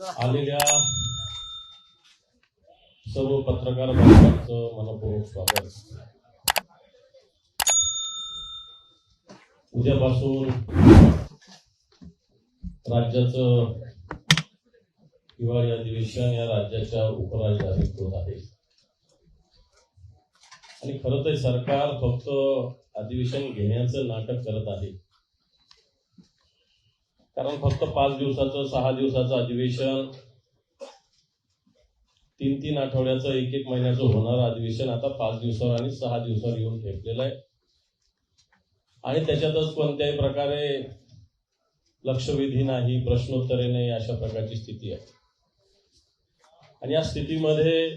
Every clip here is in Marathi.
आलेल्या सर्व पत्रकार बांधवांचं मनपूर्वक स्वागत. उद्यापासून राज्याचं हिवाळी अधिवेशन या राज्याच्या उपराजधानीत होत आहे. आणि खरं तर सरकार फक्त अधिवेशन घेण्याचं नाटक करत आहे. कारण फक्त पाच दिवसाचं सहा दिवसाचं अधिवेशन तीन तीन आठवड्याचं एक एक महिन्याचं होणारं अधिवेशन आता पाच दिवसावर आणि सहा दिवसावर येऊन ठेपलेलं आहे. आणि त्याच्यातच कोणत्याही प्रकारे लक्षवेधी नाही प्रश्नोत्तरे नाही अशा प्रकारची स्थिती आहे. आणि या स्थितीमध्ये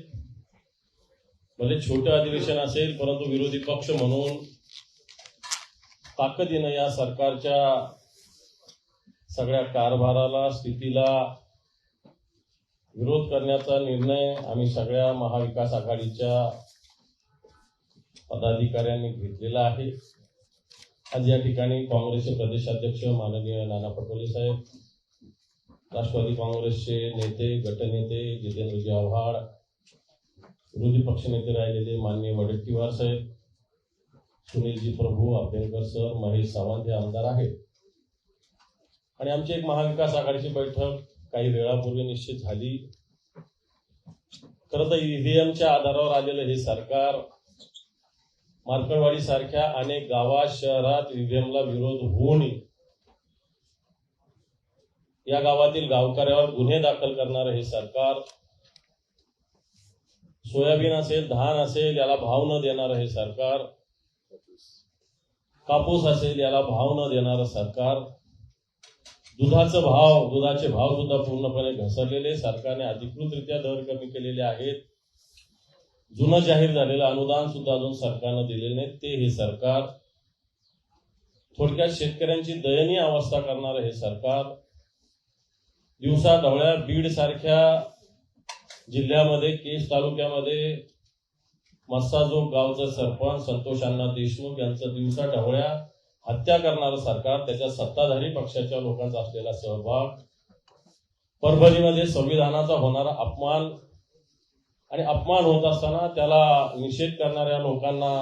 भले छोटं अधिवेशन असेल परंतु विरोधी पक्ष म्हणून ताकदीनं या सरकारच्या सगळ्या कारभाराला स्थितीला विरोध करण्याचा निर्णय आम्ही सगळ्या महाविकास आघाडीच्या पदाधिकाऱ्यांनी घेतलेला आहे. आज या ठिकाणी काँग्रेसचे प्रदेशाध्यक्ष माननीय नाना पटोले साहेब राष्ट्रवादी काँग्रेसचे नेते गटनेते जितेंद्रजी आव्हाड विरोधी पक्षनेते राहिलेले माननीय वडेट्टीवार साहेब सुनीलजी प्रभू अभ्यंकर सर महेश सावंत हे आमदार आहेत. आणि आमची एक महाविकास आघाडीची बैठक काही वेळापूर्वी निश्चित झाली. खरं तर ईव्हीएमच्या आधारावर आलेलं हे सरकार मार्कळवाडी सारख्या अनेक गावात शहरात ईव्हीएमला विरोध होऊन या गावातील गावकऱ्यावर गुन्हे दाखल करणारं हे सरकार सोयाबीन असेल धान असेल याला भाव न देणारं हे सरकार कापूस असेल याला भाव न देणारं सरकार दुधाचं भाव दुधाचे भाव सुद्धा पूर्णपणे घसरलेले सरकारने अधिकृतरित्या दर कमी केलेले आहेत. जुनं जाहीर झालेलं अनुदान सुद्धा अजून सरकारनं दिलेलं नाही. ते हे सरकार. थोडक्यात शेतकऱ्यांची दयनीय अवस्था करणारं हे सरकार. दिवसा ढवळ्या बीड सारख्या जिल्ह्यामध्ये केस तालुक्यामध्ये मस्साजोग गावचं सरपंच संतोष अण्णा देशमुख यांचं दिवसा ढवळ्या हत्या करणारं सरकार त्याच्या सत्ताधारी पक्षाच्या लोकांचा असलेला सहभाग परभणीमध्ये संविधानाचा होणारा अपमान आणि अपमान होत असताना त्याला निषेध करणाऱ्या लोकांना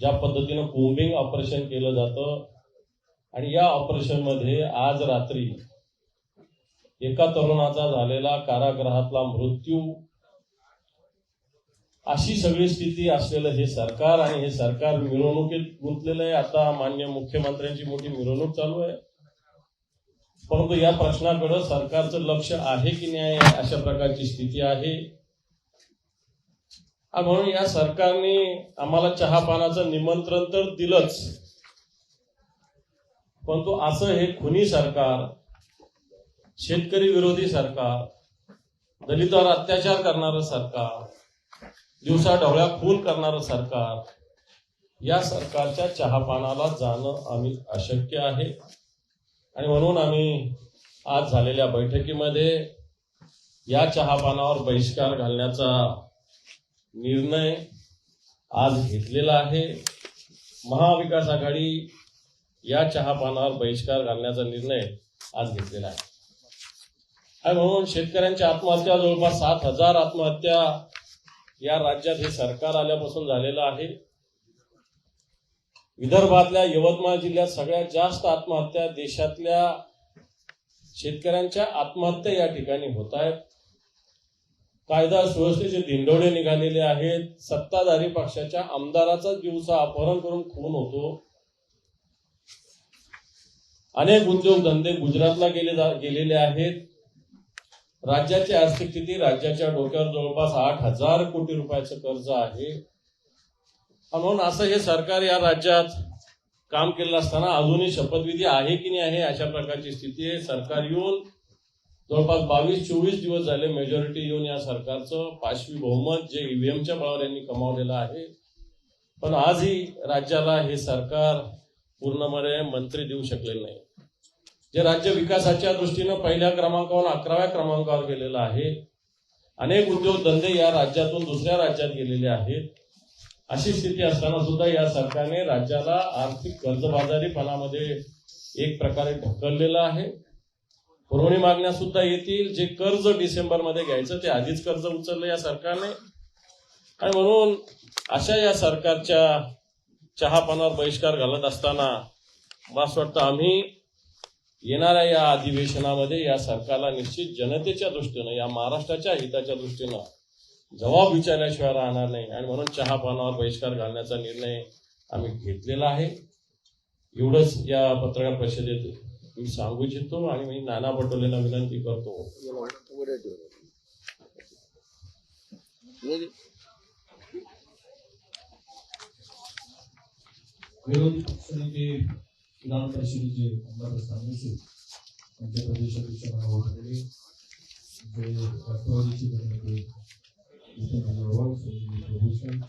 ज्या पद्धतीनं कोम्बिंग ऑपरेशन केलं जातं आणि या ऑपरेशनमध्ये आज रात्री एका तरुणाचा झालेला कारागृहातला मृत्यू अशी सगळी स्थिती असलेलं हे सरकार आणि हे सरकार मिरवणुकीत गुंतलेलं आहे. आता मान्य मुख्यमंत्र्यांची मोठी मिरवणूक चालू आहे. परंतु या प्रश्नाकडे सरकारचं लक्ष आहे की नाही अशा प्रकारची स्थिती आहे. म्हणून या सरकारने आम्हाला चहा पानाचं निमंत्रण तर दिलंच. परंतु असं हे खुनी सरकार शेतकरी विरोधी सरकार दलितावर अत्याचार करणारं सरकार दिवसा डोळ्या खून करणारं सरकार. या सरकारच्या चहापानाला जाणं आम्ही अशक्य आहे. आणि म्हणून आम्ही आज झालेल्या बैठकीमध्ये या चहापानावर बहिष्कार घालण्याचा निर्णय आज घेतलेला आहे. महाविकास आघाडी या चहापानावर बहिष्कार घालण्याचा निर्णय आज घेतलेला आहे. आणि म्हणून शेतकऱ्यांच्या आत्महत्या जवळपास सात हजार आत्महत्या या राज्यात हे सरकार आल्यापासून झालेलं आहे. विदर्भातल्या यवतमाळ जिल्ह्यात सगळ्यात जास्त आत्महत्या देशातल्या शेतकऱ्यांच्या आत्महत्या या ठिकाणी होत आहेत. कायदा सुव्यवस्थेचे दिंडोडे निघालेले आहेत. सत्ताधारी पक्षाच्या आमदाराचा दिवसा अपहरण करून खून होतो. अनेक उद्योगधंदे गुजरातला गेले गेलेले आहेत. राज्याची आर्थिक स्थिती राज्याच्या डोक्यावर जवळपास आठ हजार कोटी रुपयाचं कर्ज आहे. म्हणून असं हे सरकार या राज्यात काम केलं असताना अजूनही शपथविधी आहे की नाही आहे अशा प्रकारची स्थिती आहे. सरकार येऊन जवळपास बावीस चोवीस दिवस झाले मेजॉरिटी येऊन या सरकारचं पाचवी बहुमत जे ईव्हीएमच्या बळावर यांनी कमावलेलं आहे. पण आजही राज्याला हे सरकार पूर्णपणे मंत्री देऊ शकलेलं नाही. जे राज्य विकासाच्या दृष्टीनं पहिल्या क्रमांकावर अकराव्या क्रमांकावर गेलेलं आहे. अनेक उद्योगधंदे या राज्यातून दुसऱ्या राज्यात गेलेले आहेत. अशी स्थिती असताना सुद्धा या सरकारने राज्याला आर्थिक कर्जबाजारीपणामध्ये एक प्रकारे ढकललेलं आहे. पुरवणी मागण्या सुद्धा येतील. जे कर्ज डिसेंबरमध्ये घ्यायचं ते आधीच कर्ज उचललं या सरकारने. आणि म्हणून अशा या सरकारच्या चहापानावर बहिष्कार घालत असताना मला असं वाटतं आम्ही येणाऱ्या या अधिवेशनामध्ये या सरकारला निश्चित जनतेच्या दृष्टीनं या महाराष्ट्राच्या हिताच्या दृष्टीनं जबाब विचारल्याशिवाय राहणार नाही. आणि म्हणून चहा पानावर बहिष्कार घालण्याचा निर्णय आम्ही घेतलेला आहे. एवढंच या पत्रकार परिषदेत मी सांगू इच्छितो आणि मी नाना पटोलेला विनंती करतो. विरोधी पक्षनेते विधान परिषदेचे आमदार सांगलीचे आमचे प्रदेशाध्यक्ष मला जे राष्ट्रवादीचे प्रभूषण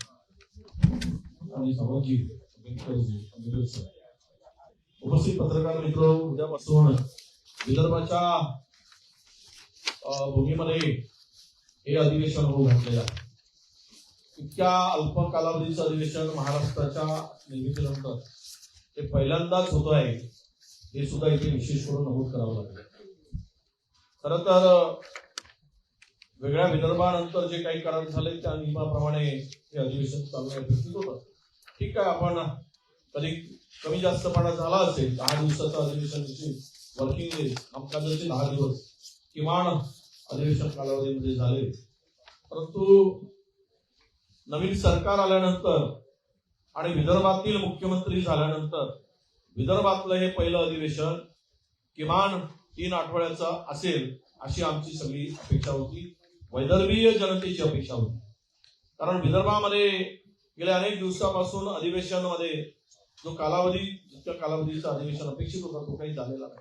आणि सावजी आंबेडकर सर. उपस्थित पत्रकार मित्र उद्यापासून विदर्भाच्या भूमीमध्ये हे अधिवेशन होऊ घातलेलं आहे इतक्या अल्प कालावधीचं अधिवेशन महाराष्ट्राच्या निर्मितीनंतर ते पहिल्यांदाच होत आहे हे सुद्धा इथे विशेष करून नमूद करावं लागेल खर तर वेगळ्या विदर्भानंतर जे काही करार झाले त्या नियमाप्रमाणे हे अधिवेशन चालू अपेक्षित होतं. ठीक आहे आपण कधी कमी जास्तपणा झाला असेल दहा दिवसाचं अधिवेशन वर्किंग डे कामकाजाचे दहा दिवस किमान अधिवेशन कालावधीमध्ये झाले. परंतु नवीन सरकार आल्यानंतर आणि विदर्भातील मुख्यमंत्री झाल्यानंतर विदर्भातलं हे पहिलं अधिवेशन किमान तीन आठवड्याचं असेल अशी आमची सगळी अपेक्षा होती. वैदर्भीय जनतेची अपेक्षा होती. कारण विदर्भामध्ये गेल्या अनेक दिवसापासून अधिवेशनामध्ये जो कालावधी जितक्या कालावधीचं अधिवेशन अपेक्षित होता तो काही झालेला नाही.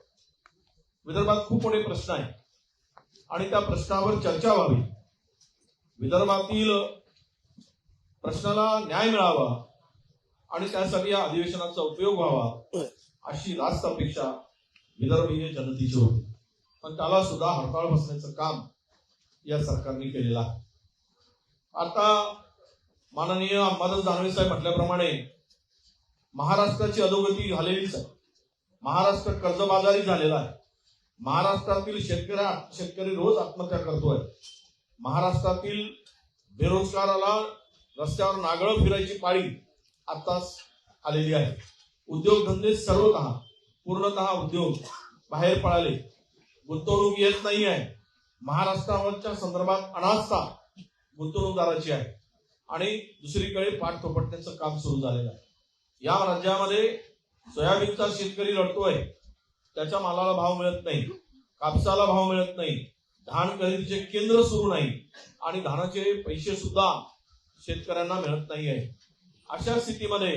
विदर्भात खूप मोठे प्रश्न आहेत. आणि त्या प्रश्नावर चर्चा व्हावी. विदर्भातील प्रश्नाला न्याय मिळावा आणि त्यासाठी या अधिवेशनाचा उपयोग व्हावा अशी रास्त अपेक्षा विदर्भीय जनतेची होती. पण त्याला सुद्धा हरताळ बसण्याचं काम या सरकारने केलेलं आहे. आता माननीय अंबादास दानवे साहेब म्हटल्याप्रमाणे महाराष्ट्राची अधोगती झालेलीच आहे. महाराष्ट्र कर्जबाजारी झालेला आहे. महाराष्ट्रातील शेतकऱ्या शेतकरी रोज आत्महत्या करतोय. महाराष्ट्रातील बेरोजगाराला रस्त्यावर नागळं फिरायची पाळी आताच आलेली आहे. उद्योगधंदे सर्वतः पूर्णतः उद्योग बाहेर पळाले गुंतवणूक येत नाही आहे. महाराष्ट्रावरच्या संदर्भात अनास्था गुंतवणूकदाराची आहे. आणि दुसरीकडे पाठ थोपटण्याचं काम सुरू झालेलं आहे. या राज्यामध्ये सोयाबीनचा शेतकरी लढतोय. त्याच्या मालाला भाव मिळत नाही. कापसाला भाव मिळत नाही. धान खरेदीचे केंद्र सुरू नाही. आणि धानाचे पैसे सुद्धा शेतकऱ्यांना मिळत नाही आहे. अशा स्थितीमध्ये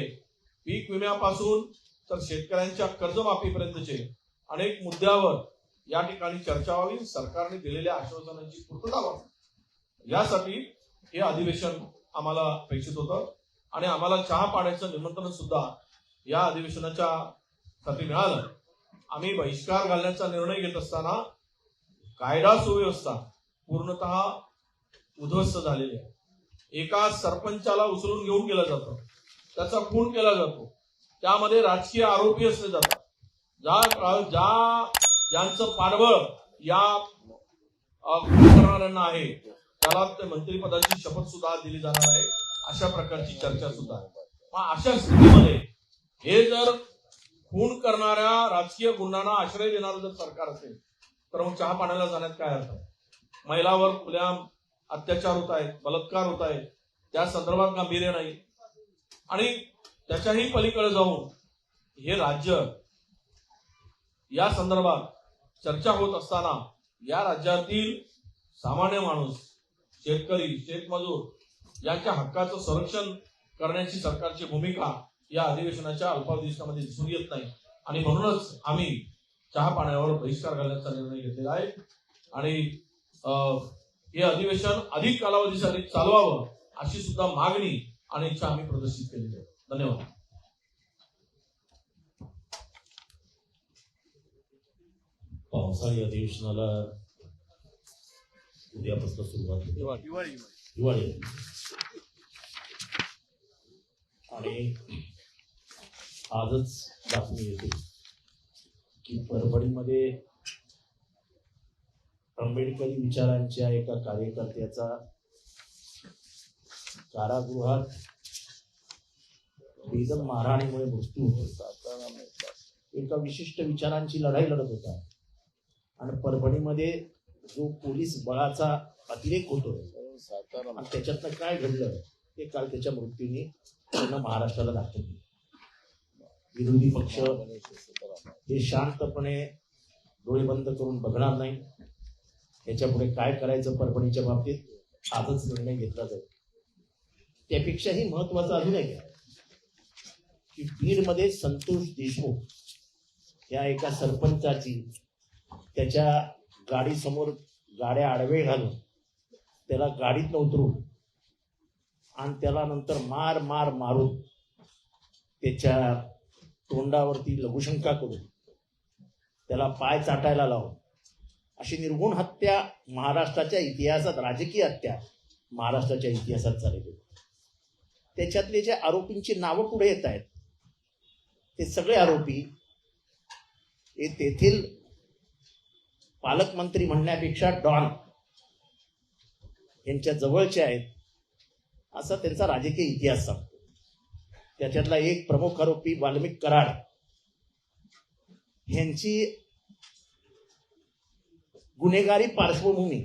पीक विम्यापासून तर शेतकऱ्यांच्या कर्जमाफीपर्यंतचे अनेक मुद्द्यावर या ठिकाणी चर्चा व्हावी सरकारने दिलेल्या आश्वासनांची पूर्तता व्हावी. यासाठी हे अधिवेशन आम्हाला अपेक्षित होतं आणि आम्हाला चहा पाण्याचं निमंत्रण सुद्धा या अधिवेशनाच्या साठी मिळालं. आम्ही बहिष्कार घालण्याचा निर्णय घेत असताना कायदा सुव्यवस्था पूर्णतः उद्ध्वस्त झालेली आहे. एका सरपंचाला उचलून घेऊन गेलं जातं. त्याचा खून केला जातो. त्यामध्ये राजकीय आरोपी असले जातात. ज्या ज्या ज्यांचं पाठबळ या करणाऱ्यांना आहे त्याला ते मंत्रिपदाची शपथ सुद्धा दिली जाणार आहे. अशा प्रकारची चर्चा सुद्धा मग अशा स्थितीमध्ये हे जर खून करणाऱ्या राजकीय गुंडांना आश्रय देणारं जर सरकार असेल तर मग चहा पाण्याला जाण्यात काय अर्थ महिलावर खुल्या अत्याचार होत आहेत बलात्कार होत आहेत. त्या संदर्भात गांभीर्य नाही. आणि त्याच्याही पलीकडे जाऊन हे राज्य या संदर्भात चर्चा होत असताना या राज्यातील सामान्य माणूस शेतकरी शेतमजूर यांच्या हक्काचं संरक्षण करण्याची सरकारची भूमिका या अधिवेशनाच्या अल्पावधीमध्ये दिसून येत नाही. आणि म्हणूनच आम्ही चहा पाण्यावर बहिष्कार घालण्याचा निर्णय घेतलेला आहे. आणि अं, हे अधिवेशन अधिक कालावधीसाठी चालवावं अशी सुद्धा मागणी आणि इच्छा आम्ही प्रदर्शित केलेली आहे. धन्यवाद. पावसाळी अधिवेशनाला उद्यापासून सुरुवात होते. हिवाळी आणि आजच बातमी येते की परभणीमध्ये आंबेडकरी विचारांच्या एका कार्यकर्त्याचा कारागृहात बेदम मारहाणीमुळे मृत्यू होतो एका विशिष्ट विचारांची लढाई लढत होता. आणि परभणीमध्ये जो पोलीस बळाचा अतिरेक होतो आणि त्याच्यातनं काय घडलं ते काल त्याच्या मृत्यूने पूर्ण महाराष्ट्राला दाखवले. विरोधी पक्ष हे शांतपणे डोळे बंद करून बघणार नाही. याच्यापुढे काय करायचं परभणीच्या बाबतीत आजच निर्णय घेतला जाईल. त्यापेक्षाही महत्वाचं अजून एक की बीडमध्ये संतोष देशमुख या एका सरपंचाची त्याच्या गाडीसमोर गाड्या आडवे घालून त्याला गाडीत उतरून आणि त्याला नंतर मार मार मारून त्याच्या तोंडावरती लघुशंका करून त्याला पाय चाटायला लावून अशी निर्गुण हत्या महाराष्ट्राच्या इतिहासात राजकीय हत्या महाराष्ट्राच्या इतिहासात चालली होती. त्याच्यातले जे आरोपींची नावं पुढे येत आहेत ते सगळे आरोपी हे तेथील पालकमंत्री म्हणण्यापेक्षा डॉन यांच्या जवळचे आहेत. असा त्यांचा राजकीय इतिहास सांगतो. त्याच्यातला एक प्रमुख आरोपी वाल्मिक कराड यांची गुन्हेगारी पार्श्वभूमी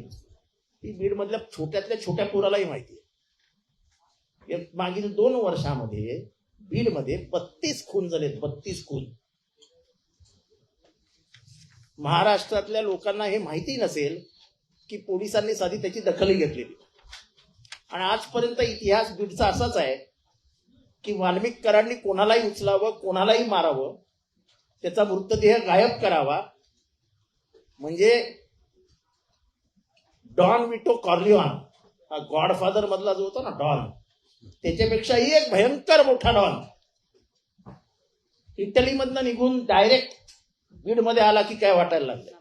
ही बीडमधल्या छोट्यातल्या छोट्या पोरालाही माहिती आहे. मागील दोन वर्षामध्ये बीडमध्ये बत्तीस खून झालेत बत्तीस खून. महाराष्ट्रातल्या लोकांना हे माहिती नसेल की पोलिसांनी साधी त्याची दखलही घेतलेली. आणि आजपर्यंत इतिहास बीडचा असाच आहे की वाल्मिककरांनी कोणालाही उचलावं कोणालाही मारावं त्याचा मृतदेह गायब करावा. म्हणजे डॉन विटो कॉर्लिऑन हा गॉडफादर मधला जो होता ना डॉन त्याच्यापेक्षाही एक भयंकर मोठा डॉन. इटलीमधनं निघून डायरेक्ट बीडमध्ये आला की काय वाटायला लागलं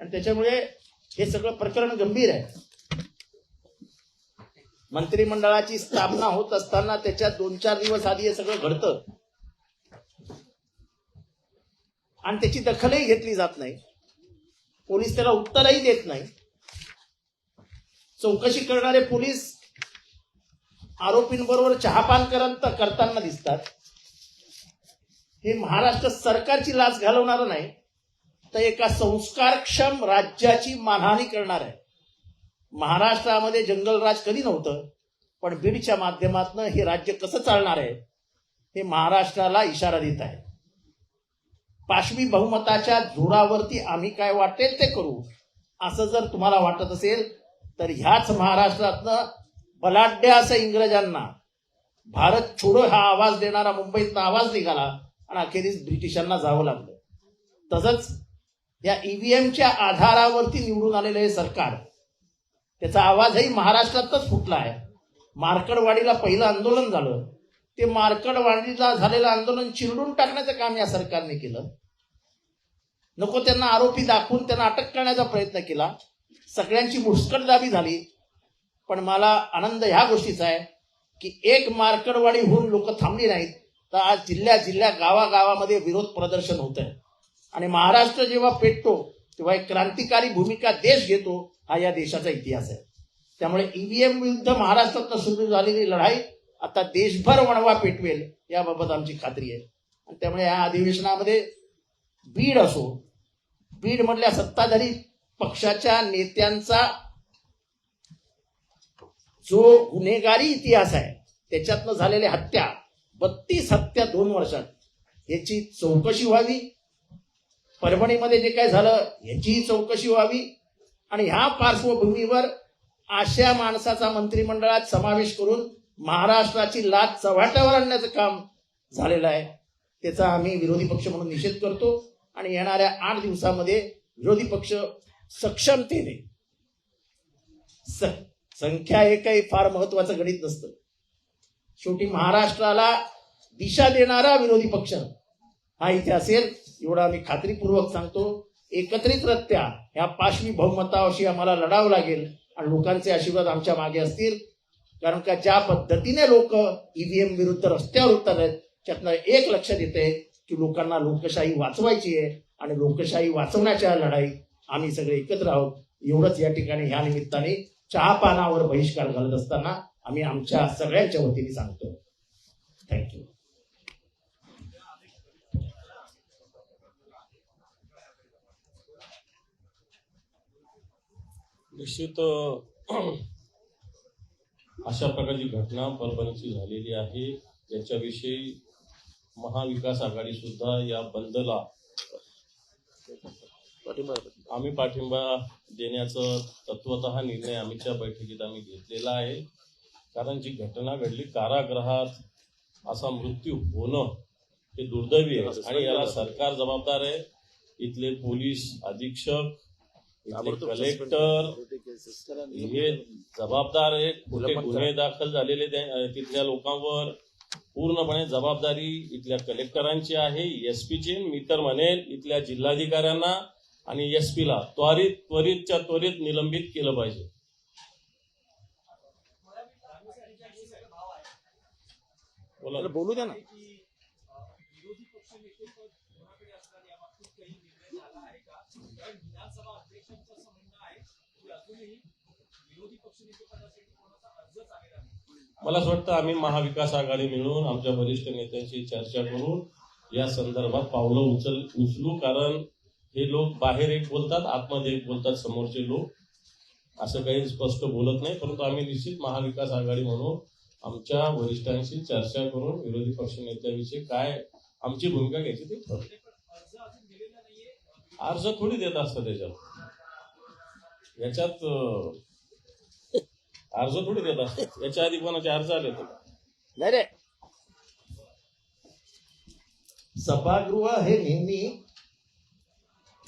आणि त्याच्यामुळे हे सगळं प्रकरण गंभीर आहे. मंत्रिमंडळाची स्थापना होत असताना त्याच्या दोन चार दिवस आधी हे सगळं घडतं. आणि त्याची दखलही घेतली जात नाही. पोलीस त्याला उत्तरही देत नाही. चौकशी करणारे पोलीस आरोपींबरोबर चहापान करत करताना दिसतात. हे महाराष्ट्र सरकारची लाच घालवणार नाही तर एका संस्कारक्षम राज्याची मानहानी करणार आहे. महाराष्ट्रामध्ये जंगलराज कधी नव्हतं पण बीडच्या माध्यमातून हे राज्य कसं चालणार आहे हे महाराष्ट्राला इशारा देत आहे. पाशवी बहुमताच्या जोरावरती आम्ही काय वाटेल ते करू असं जर तुम्हाला वाटत असेल तर ह्याच महाराष्ट्रातनं बलाढ्य असं इंग्रजांना भारत छोडो हा आवाज देणारा मुंबईतनं आवाज निघाला आणि अखेरीस ब्रिटिशांना जावं लागलं. तसंच या ईव्हीएमच्या आधारावरती निवडून आलेलं हे सरकार त्याचा आवाजही महाराष्ट्रातच फुटला आहे. मार्कडवाडीला पहिलं आंदोलन झालं. ते मार्कडवाडीला झालेलं आंदोलन चिरडून टाकण्याचं काम या सरकारने केलं. नको त्यांना आरोपी दाखवून त्यांना अटक करण्याचा प्रयत्न केला. सगळ्यांची मुस्कटदाबी झाली. पण मला आनंद ह्या गोष्टीचा आहे की एक मार्कडवाडी होऊन लोक थांबली नाहीत तर आज जिल्ह्या जिल्ह्या गावागावामध्ये विरोध प्रदर्शन होत आहे आणि महाराष्ट्र जेव्हा पेटतो तेव्हा एक क्रांतिकारी भूमिका देश घेतो हा या देशाचा इतिहास आहे. त्यामुळे ईव्हीएम विरुद्ध महाराष्ट्रात सुरू झालेली लढाई आता देशभर वणवा पेटवेल याबाबत आमची खात्री आहे. आणि त्यामुळे या अधिवेशनामध्ये बीड असो बीड म्हटल्या सत्ताधारी पक्षाच्या नेत्यांचा जो गुन्हेगारी इतिहास आहे त्याच्यातनं झालेल्या हत्या बत्तीस हत्या दोन वर्षात याची चौकशी व्हावी. परभणीमध्ये जे काय झालं याचीही चौकशी व्हावी. आणि ह्या पार्श्वभूमीवर अशा माणसाचा मंत्रिमंडळात समावेश करून महाराष्ट्राची लाच चव्हाट्यावर आणण्याचं काम झालेलं आहे. त्याचा आम्ही विरोधी पक्ष म्हणून निषेध करतो. आणि येणाऱ्या आठ दिवसामध्ये विरोधी पक्ष सक्षमतेने. संख्या हे काही फार महत्वाचं गणित नसतं. शेवटी महाराष्ट्राला दिशा देणारा विरोधी पक्ष. हा इथे असेल एवढा आम्ही खात्रीपूर्वक सांगतो. एकत्रितरित्या ह्या पाशवी बहुमताशी आम्हाला लढावं लागेल आणि लोकांचे आशीर्वाद आमच्या मागे असतील. कारण का ज्या पद्धतीने लोक ईव्हीएम विरुद्ध रस्त्यावर उतरलेत त्यातनं एक लक्षात येते की लोकांना लोकशाही वाचवायची आहे आणि लोकशाही वाचवण्याच्या लढाईत आम्ही सगळे एकत्र आहोत. एवढंच या ठिकाणी ह्या निमित्ताने चहा पानावर बहिष्कार घालत असताना आम्ही आमच्या सगळ्यांच्या वतीने सांगतो. थँक्यू निश्चित अशा प्रकारची घटना परभणीची झालेली आहे. याच्याविषयी महाविकास आघाडी सुद्धा या बंदला आम्ही पाठिंबा देण्याचं तत्वतः निर्णय आम्हीच्या बैठकीत आम्ही घेतलेला आहे. कारण जी घटना घडली कारागृहात असा मृत्यू होणं हे दुर्दैवी आहे. आणि याला सरकार जबाबदार आहे. इथले पोलीस अधीक्षक इथले कलेक्टर हे जबाबदार आहे कुठे गुन्हे दाखल झालेले तिथल्या लोकांवर पूर्णपणे जबाबदारी इथल्या कलेक्टरांची आहे. एसपीची मी तर म्हणेल इथल्या जिल्हाधिकाऱ्यांना आणि एसपीला त्वरित त्वरितच्या त्वरित निलंबित केलं पाहिजे. बोलू द्या ना मला असं वाटतं आम्ही महाविकास आघाडी मिळून आमच्या वरिष्ठ नेत्यांशी चर्चा करून या संदर्भात पावलं उचल उचलू कारण हे लोक बाहेर एक बोलतात आतमध्ये एक बोलतात समोरचे लोक. असं काही स्पष्ट बोलत नाही परंतु आम्ही निश्चित महाविकास आघाडी म्हणून आमच्या वरिष्ठांशी चर्चा करून विरोधी पक्ष नेत्याविषयी काय आमची भूमिका घ्यायची ती अर्ज थोडी देत असतं त्याच्यात याच्यात अर्ज थोडी देत असतात याच्या आधी कोणाचे अर्ज आले होते का? नाही. रे सभागृह हे नेहमी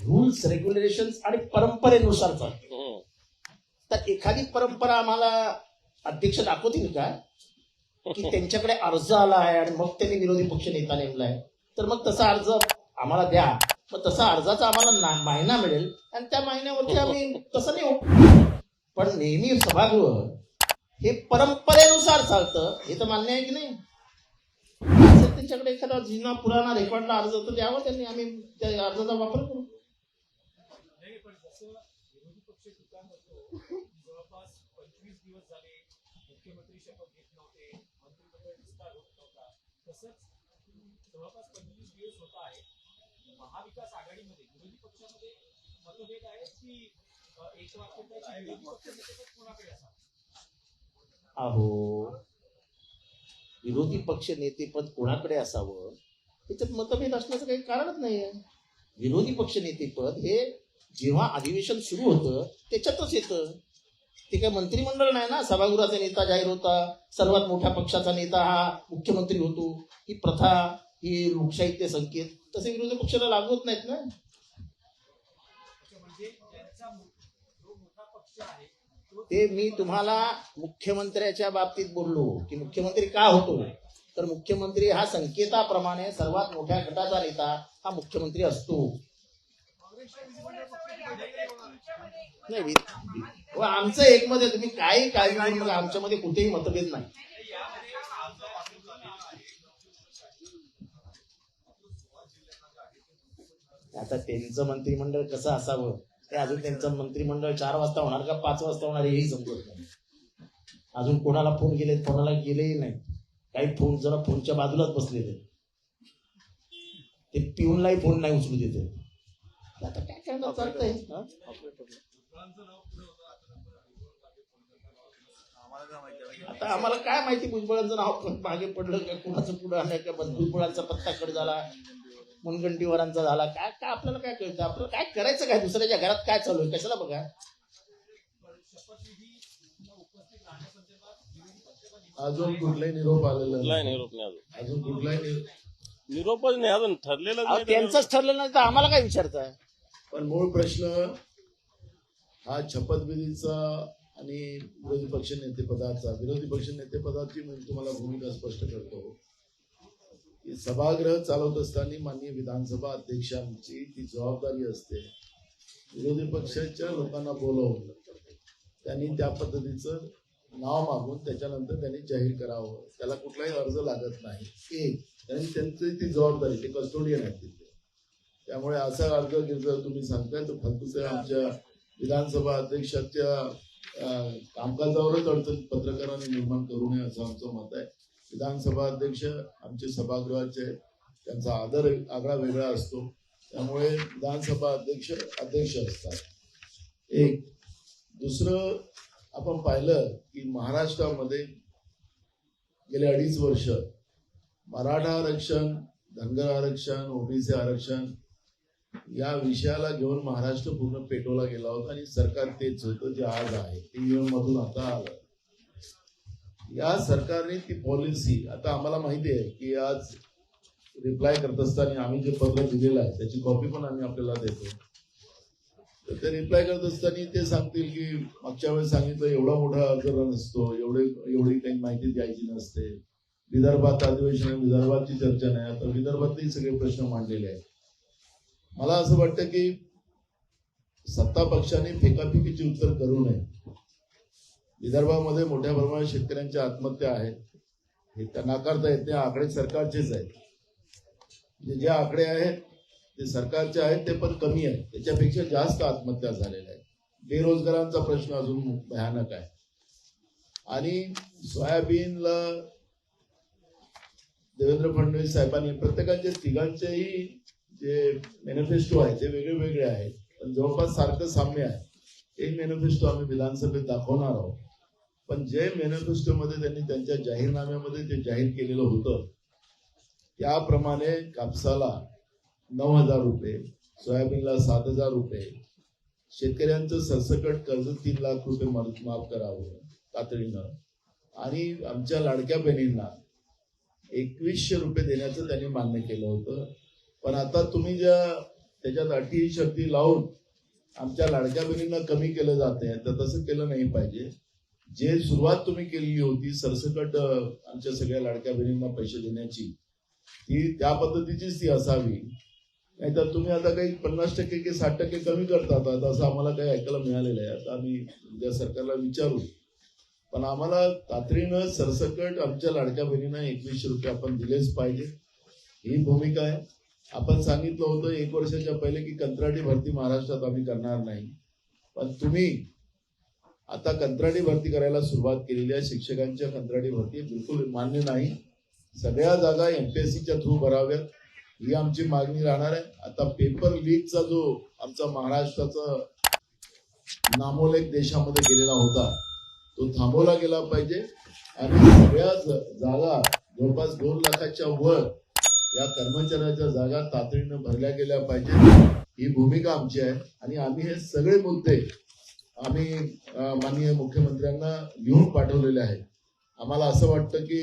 रूल्स रेग्युलेशन्स आणि परंपरेनुसार चालते. तर एखादी परंपरा आम्हाला अध्यक्ष दाखवतील का? की त्यांच्याकडे अर्ज आला आहे आणि मग त्यांनी विरोधी पक्ष नेता नेमलाय तर मग तसा अर्ज आम्हाला द्या. मग तसा अर्जाचा आम्हाला महिना मिळेल आणि त्या महिन्यावरती आम्ही तसं नाही होऊ पण नेहमी सभागृह हे परंपरेनुसार चालतं हे तर मान्य आहे की नाही? त्यांच्याकडे एखादा जुना पुराणा रेकॉर्डला अर्ज तर द्यावा त्यांनी. आम्ही त्या अर्जाचा वापर करू नाही पण जसं विरोधी पक्ष टीका करतो जवळपास पंचवीस दिवस झाले मुख्यमंत्री शपथ घेत नव्हते मंत्रिमंडळ विस्तार होत नव्हता तसंच जवळपास पंचवीस दिवस होत आहे महाविकास आघाडीमध्ये विरोधी पक्षामध्ये मतभेद आहेत की एक वाक्यताची विरोधी पक्ष नेतेपद कोणाकडे असावं अहो विरोधी पक्ष नेतेपद कोणाकडे असावं? त्याच्यात मतभेद असण्याचं काही कारणच नाहीये. विरोधी पक्ष नेतेपद हे जेव्हा अधिवेशन सुरू होतं त्याच्यातच येतं. ते काय मंत्रिमंडळ नाही ना? सभागृहाचा नेता जाहीर होता. सर्वात मोठ्या पक्षाचा नेता हा मुख्यमंत्री होतो. ही प्रथा ही लोकशाहीचे संकेत. तसे विरोधी पक्षाला लागू होत नाहीत ना. ते मी तुम्हाला मुख्यमंत्र्याच्या बाबतीत बोललो की मुख्यमंत्री का होतो? तर मुख्यमंत्री हा संकेताप्रमाणे सर्वात मोठ्या गटाचा नेता हा मुख्यमंत्री असतो. नाही हो, आमचं एकमत आहे. तुम्ही काही काळजी आमच्यामध्ये कुठेही मतभेद नाही. आता त्यांचं मंत्रिमंडळ कसं असावं? ते अजून त्यांचं मंत्रिमंडळ चार वाजता होणार का पाच वाजता होणार हेही समजत नाही. अजून कोणाला फोन केले कोणाला गेलेही नाही. काही फोन जरा फोनच्या बाजूलाच बसलेले. ते पिऊनलाही फोन नाही उचलू देते. आता काय करणार? चालतंय? आता आम्हाला काय माहिती भुजबळांचं नाव मागे पडलं का कुणाचं पुढं आलं का भुजबळांचा पत्ता कट झाला. मुनगंटीवरांचा झाला. काय काय आपल्याला काय कळतं? आपल्याला काय करायचं काय? दुसऱ्याच्या घरात काय चालू आहे? कशाला बघा? अजून कुठलाही निरोप आलेला कुठलाही नाही निरोप नाही अजून. अजून कुठलाही निरोप निरोपच नाही अजून ठरलेलं अहो, नाही त्यांचंच ठरलं नाही तर आम्हाला काय विचारताय? पण मूळ प्रश्न हा शपथविधीचा आणि विरोधी पक्ष नेतेपदाचा. विरोधी पक्ष नेतेपदाची मी तुम्हाला भूमिका स्पष्ट करतो. सभागृह चालवत असताना माननीय विधानसभा अध्यक्षांची ती जबाबदारी असते. विरोधी पक्षाच्या लोकांना बोलवून त्यांनी त्या पद्धतीचं नाव मागून त्याच्यानंतर त्यांनी जाहीर करावं. त्याला कुठलाही अर्ज लागत नाही. एक कारण त्यांची ती जबाबदारी ते कस्टोडियन आहेत तिथे. त्यामुळे असा अर्ज जर तुम्ही सांगताय तर फक्त आमच्या विधानसभा अध्यक्षाच्या कामकाजावरच अडचण पत्रकारांनी निर्माण करू नये असं आमचं मत आहे. विधानसभा अध्यक्ष आमचे सभागृहाचे त्यांचा आदर आगळा वेगळा असतो. त्यामुळे विधानसभा अध्यक्ष अध्यक्ष असतात. एक दुसरं आपण पाहिलं की महाराष्ट्रामध्ये गेले अडीच वर्ष मराठा आरक्षण धनगर आरक्षण ओबीसी आरक्षण या विषयाला घेऊन महाराष्ट्र पूर्ण पेटवला गेला होता आणि सरकार तेच होतं जे आज आहे. टीव्ही मधून आता आलं. या सरकारने ती पॉलिसी आता आम्हाला माहिती आहे की आज रिप्लाय करत असताना आम्ही जे पत्र दिलेलं आहे त्याची कॉपी पण आम्ही आपल्याला देतो. तर ते रिप्लाय करत असताना ते सांगतील की मागच्या वेळेस सांगितलं एवढा मोठा अर्ज नसतो एवढे एवढी काही माहिती द्यायची नसते. विदर्भात अधिवेशन आहे, विदर्भातची चर्चा नाही आता विदर्भातही सगळे प्रश्न मांडलेले आहेत. मला असं वाटतं की सत्ता पक्षाने फेकाफेकीची उत्तर करू नये. विदर्भामध्ये मोठ्या प्रमाणात शेतकऱ्यांच्या आत्महत्या आहेत हे त्या नाकारता येत नाही आकडे सरकारचेच आहेत. म्हणजे जे आकडे आहेत ते सरकारचे आहेत ते पण कमी आहेत. त्याच्यापेक्षा जास्त आत्महत्या झालेल्या आहेत. बेरोजगारांचा प्रश्न अजून भयानक आहे. आणि सोयाबीनला देवेंद्र फडणवीस साहेबांनी प्रत्येकाचे तिघांचेही जे मॅनिफेस्टो आहे ते वेगळे वेगळे आहेत. पण जवळपास सारखं साम्य आहे. एक मॅनिफेस्टो आम्ही विधानसभेत दाखवणार आहोत. पण जे मॅनिफेस्टो मध्ये त्यांनी त्यांच्या जाहीरनाम्यामध्ये ते जाहीर केलेलं होतं त्याप्रमाणे कापसाला नऊ हजार रुपये सोयाबीनला सात हजार रुपये शेतकऱ्यांचं सरसकट कर्ज तीन लाख रुपये माफ करावं तातडीनं. आणि आमच्या लाडक्या बहिणींना एकवीसशे रुपये देण्याचं त्यांनी मान्य केलं होतं. पण आता तुम्ही ज्या त्याच्यात अटी शक्ती लावून आमच्या लाडक्या बहिणींना कमी केलं जाते तर तसं केलं नाही पाहिजे. जे सुरुवात तुम्ही केलेली होती सरसकट आमच्या सगळ्या लाडक्या बहिणींना पैसे देण्याची ती त्या पद्धतीचीच ती असावी. नाहीतर तुम्ही आता काही पन्नास टक्के की साठ टक्के कमी करतात. आता असं आम्हाला काही ऐकायला मिळालेलं आहे. आता आम्ही उद्या सरकारला विचारू. पण आम्हाला तातडीनं सरसकट आमच्या लाडक्या बहिणींना एकवीसशे रुपये आपण दिलेच पाहिजे. ही भूमिका आहे. आपण सांगितलं होतं एक वर्षाच्या पहिले की कंत्राटी भरती महाराष्ट्रात आम्ही करणार नाही. पण तुम्ही आता कंत्राटी भरती करायला सुरुवात केलेली आहे. शिक्षकांच्या कंत्राटी भरती बिलकुल मान्य नाही. सगळ्या जागा एमपीएससीच्या थ्रू भराव्यात. ही आमची मागणी राहणार आहे. आता पेपर लीकचा जो आमचा महाराष्ट्राचा नामोलेख देशामध्ये गेलेला होता तो थांबवला गेला पाहिजे. आणि सगळ्या जागा जवळपास दोन लाखाच्या वर या कर्मचाऱ्याच्या जागा तातडीनं भरल्या गेल्या पाहिजेत. ही भूमिका आमची आहे. आणि आम्ही हे सगळे मुद्दे आम्ही माननीय मुख्यमंत्र्यांना लिहून पाठवलेले आहे. आम्हाला असं वाटतं की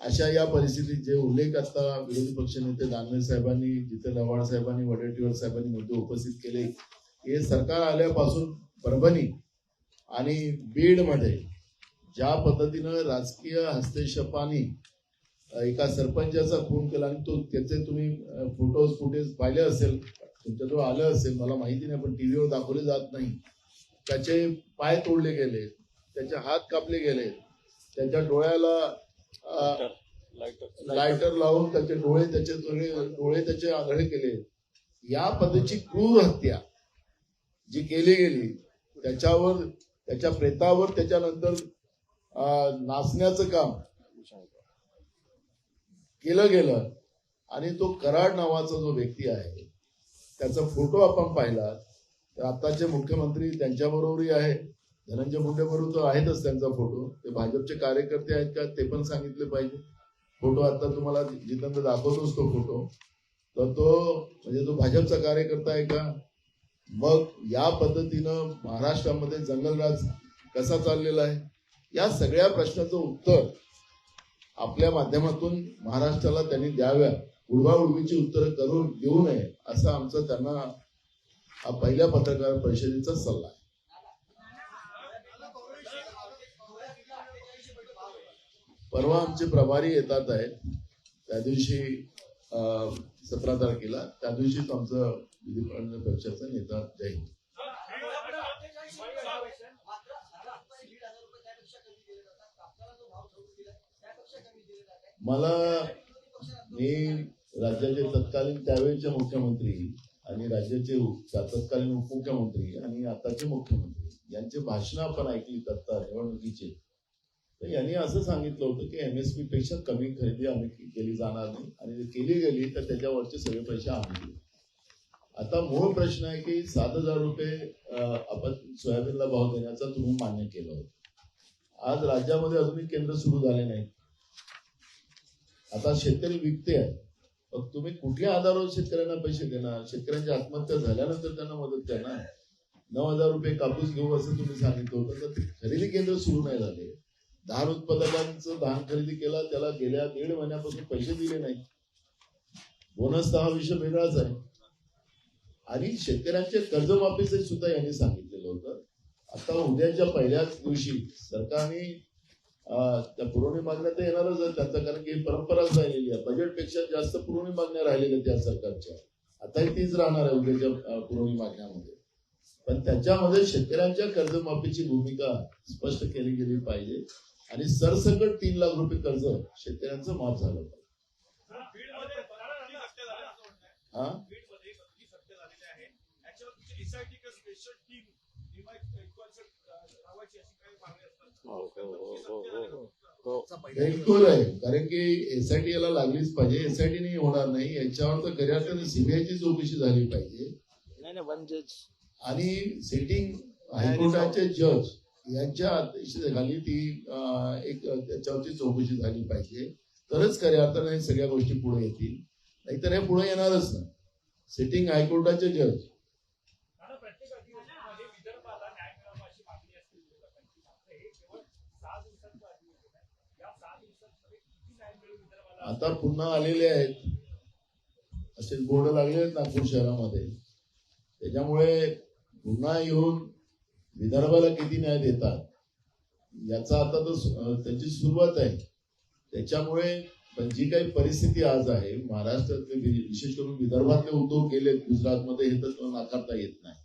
अशा या परिस्थितीत जे उल्लेख आता विरोधी पक्षनेते दानवे साहेबांनी जिथे लवाड साहेबांनी वडेट्टीवार साहेबांनी मुद्दे उपस्थित केले हे सरकार आल्यापासून परभणी आणि बीडमध्ये ज्या पद्धतीनं राजकीय हस्तक्षेपाने एका सरपंचाचा खून केला आणि तो त्याचे तुम्ही फोटोज फुटेज पाहिले असेल तुमच्याजवळ आलं असेल मला माहिती नाही पण टीव्हीवर दाखवले जात नाही. त्याचे पाय तोडले गेले त्याचे हात कापले गेले त्याच्या डोळ्याला लायटर लावून त्याचे डोळे त्याचे डोळे त्याचे आंधळे केले. या पद्धतीची क्रूर हत्या जी केली गेली त्याच्यावर त्याच्या प्रेतावर त्याच्यानंतर नाचण्याचं काम केलं गेलं आणि तो कराड नावाचा जो व्यक्ती आहे त्याचा फोटो आपण पाहिला आताचे मुख्यमंत्री त्यांच्याबरोबरही आहे धनंजय मुंडे बरोबर तर आहेतच त्यांचा फोटो. ते भाजपचे कार्यकर्ते आहेत का ते पण सांगितले पाहिजे. फोटो आता तुम्हाला जिथं दाखवतोच तो फोटो. तर तो म्हणजे तो भाजपचा कार्यकर्ता आहे का? मग या पद्धतीनं महाराष्ट्रामध्ये जंगलराज कसा चाललेला आहे? या सगळ्या प्रश्नाचं उत्तर आपल्या माध्यमातून महाराष्ट्राला त्यांनी द्याव्या. उडवाउडवीची उत्तरं करून देऊ नये असं आमचं त्यांना हा पहिल्या पत्रकार परिषदेचा सल्ला आहे. परवा आमचे प्रभारी येतात आहेत. त्या दिवशी सतरा तारखेला त्या दिवशीच आमचं विधी पक्षाचा नेता जाईल. मला मी राज्याचे तत्कालीन त्यावेळेचे मुख्यमंत्री आणि राज्याचे तत्कालीन उपमुख्यमंत्री आणि आताचे मुख्यमंत्री यांचे भाषण आपण ऐकली तत्ता निवडणुकीचे. तर यांनी असं सांगितलं होतं की एम एस पी पेक्षा कमी खरेदी आम्ही केली जाणार नाही. आणि जर केली गेली तर त्याच्यावरचे सगळे पैसे आम्ही आता मूळ प्रश्न आहे की सात हजार रुपये आपण सोयाबीनला भाव देण्याचा तुम्ही मान्य केलं होतं. आज राज्यामध्ये अजूनही केंद्र सुरू झाले नाही आता शेतकरी विकते आहे मग तुम्ही कुठल्या आधारावर शेतकऱ्यांना पैसे देणार? शेतकऱ्यांची आत्महत्या झाल्यानंतर त्यांना मदत करणार? नऊ हजार रुपये कापूस घेऊ असं तुम्ही सांगितलं होतं तर ते खरेदी केंद्र सुरू नाही झाले. धान उत्पादकांचं धान खरेदी केला त्याला गेल्या दीड महिन्यापासून पैसे दिले नाही बोनसचा हा विषय वेगळाच आहे. आणि शेतकऱ्यांचे कर्जमाफीचे सुद्धा यांनी सांगितलेलं होतं. आता उद्याच्या पहिल्याच दिवशी सरकारने त्या पुरवणी मागण्या तर येणारच आहेत त्यांचा कारण की परंपराच राहिलेली आहे. बजेटपेक्षा जास्त पुरवणी मागण्या राहिलेल्या त्या सरकारच्या. आताही तीच राहणार आहे उद्याच्या पुरवणी मागण्यामध्ये. पण त्याच्यामध्ये शेतकऱ्यांच्या कर्जमाफीची भूमिका स्पष्ट केली गेली पाहिजे. आणि सरसकट तीन लाख रुपये कर्ज शेतकऱ्यांचं माफ झालं पाहिजे. हा बीडमध्ये बत्तीस हत्या झालेल्या आहेत याच्यावर तुमची एसआयटी किंवा स्पेशल टीम लावायची अशी काही मागणी असतात बत्तीस हत्या झाल्या. बिलकुल आहे कारण की एसआयटी याला लागलीच पाहिजे. एसआयटी नाही होणार नाही. याच्यावर तर खऱ्या अर्थाने सीबीआयची चौकशी झाली पाहिजे. नाही नाही वन जज आणि सिटिंग हायकोर्टाचे जज यांच्या अध्यक्षतेखाली ती एक त्याच्यावरची चौकशी झाली पाहिजे. तरच खऱ्या अर्थाने हे सगळ्या गोष्टी पुढे येतील. नाहीतर हे पुढे येणारच नाही. सिटिंग हायकोर्टाचे जज आता प्रत्येक अधिवेशनामध्ये विदर्भाला न्याय मिळावा अशी मागणी असते विरोधकांची मात्र हे केवळ सहा दिवसांचं अधिवेशन आहे या सहा दिवसांमध्ये किती न्याय मिळेल विदर्भाला आता पुन्हा आलेले आहेत. असे बोर्ड लागले आहेत नागपूर शहरामध्ये. त्याच्यामुळे पुन्हा येऊन विदर्भाला किती न्याय देतात याचा आता तर त्याची सुरुवात आहे. त्याच्यामुळे पण जी काही परिस्थिती आज आहे महाराष्ट्रातले विशेष करून विदर्भातले उद्योग गेलेत गुजरातमध्ये हे तर नाकारता येत नाही.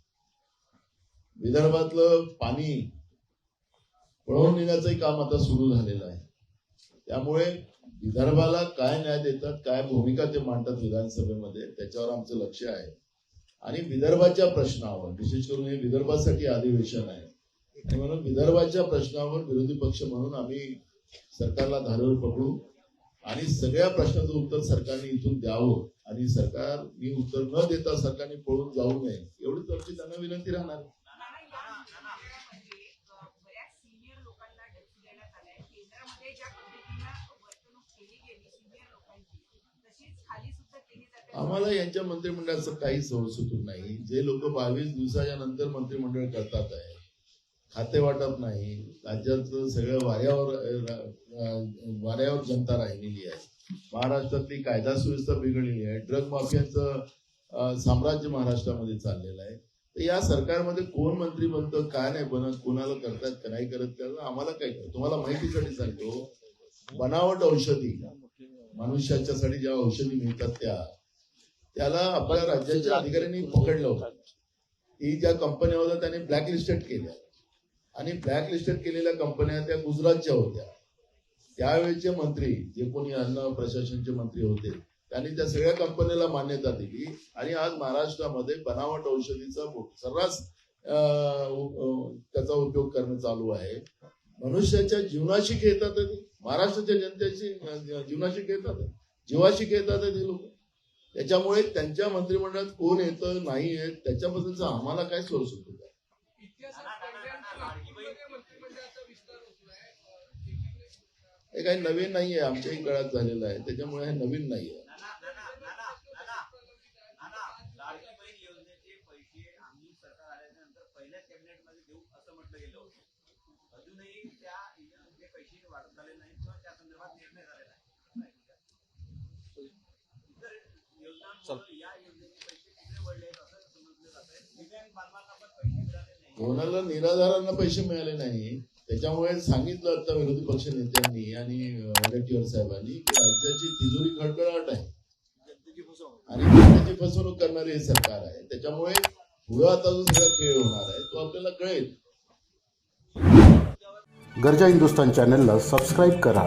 विदर्भातलं पाणी पळवून नेण्याचंही काम आता सुरू झालेलं आहे. त्यामुळे विदर्भाला काय न्याय देतात काय भूमिका ते मांडतात विधानसभेमध्ये त्याच्यावर आमचं लक्ष आहे. आणि विदर्भाच्या प्रश्नावर विशेष करून हे विदर्भासाठी अधिवेशन आहे. आणि म्हणून विदर्भाच्या प्रश्नावर विरोधी पक्ष म्हणून आम्ही सरकारला धारेवर पकडू. आणि सगळ्या प्रश्नाचं उत्तर सरकारने इथून द्यावं. आणि सरकारने उत्तर न देता सरकारने पळून जाऊ नये एवढीच आमची त्यांना विनंती राहणार. आम्हाला यांच्या मंत्रिमंडळाचं काही सुटून नाही. जे लोक बावीस दिवसाच्या नंतर मंत्रिमंडळ करतात आहे खाते वाटप नाही राज्याचं सगळं वाऱ्यावर वाऱ्यावर जनता राहिलेली आहे. महाराष्ट्रातली कायदा सुव्यवस्था बिघडलेली आहे ड्रग माफियांचं साम्राज्य महाराष्ट्रामध्ये चाललेलं आहे. तर या सरकारमध्ये कोण मंत्री बनतं काय नाही बनत कोणाला करतात का नाही करत त्याला आम्हाला काय करत तुम्हाला माहितीसाठी सांगतो बनावट औषधी मनुष्याच्यासाठी ज्या औषधी मिळतात त्या त्याला आपल्या राज्याच्या अधिकाऱ्यांनी पकडलं होतं. ती ज्या कंपन्या होत्या त्याने ब्लॅकलिस्टेड केल्या. आणि ब्लॅकलिस्टेड केलेल्या कंपन्या त्या गुजरातच्या होत्या. त्यावेळेचे मंत्री जे कोणी अन्न प्रशासनचे मंत्री होते त्यांनी त्या सगळ्या कंपन्याला मान्यता दिली. आणि आज महाराष्ट्रामध्ये बनावट औषधीचा सर्रास त्याचा उपयोग करणं चालू आहे. मनुष्याच्या जीवनाशी खेळतात महाराष्ट्राच्या जनतेची अं, जीवनाशी खेळतात जीवाशी खेळतात ते लोक. त्याच्यामुळे त्यांच्या मंत्रिमंडळात कोण येतं नाही येत त्याच्याबद्दलचा आम्हाला काय सोर्स होतो? काय हे काही नवीन नाहीये आमच्याही काळात झालेलं आहे. त्याच्यामुळे हे नवीन नाहीये. लाडकी अजूनही त्या पैसे वाढत झाले नाही किंवा त्या संदर्भात निर्णय झालेला आहे इतर योजनांमुळे या योजनेचे पैसे तिकडे वळले आहेत असं समजलं जात आहे दिव्यांग बांधवांना पण पैसे मिळाले नाही कोणाला निराधारांना पैसे मिळाले नाही त्याच्यामुळे सांगितलं आता विरोधी पक्ष नेत्यांनी आणि वडेट्टीवार साहेबांनी की राज्याची तिजोरी खडखडाट आहे. आणि जनतेची फसवणूक करणारे हे सरकार आहे. त्याच्यामुळे पुढे आता जो सगळा खेळ होणार आहे तो आपल्याला कळेल. गरजा हिंदुस्तान चॅनलला सबस्क्राईब करा.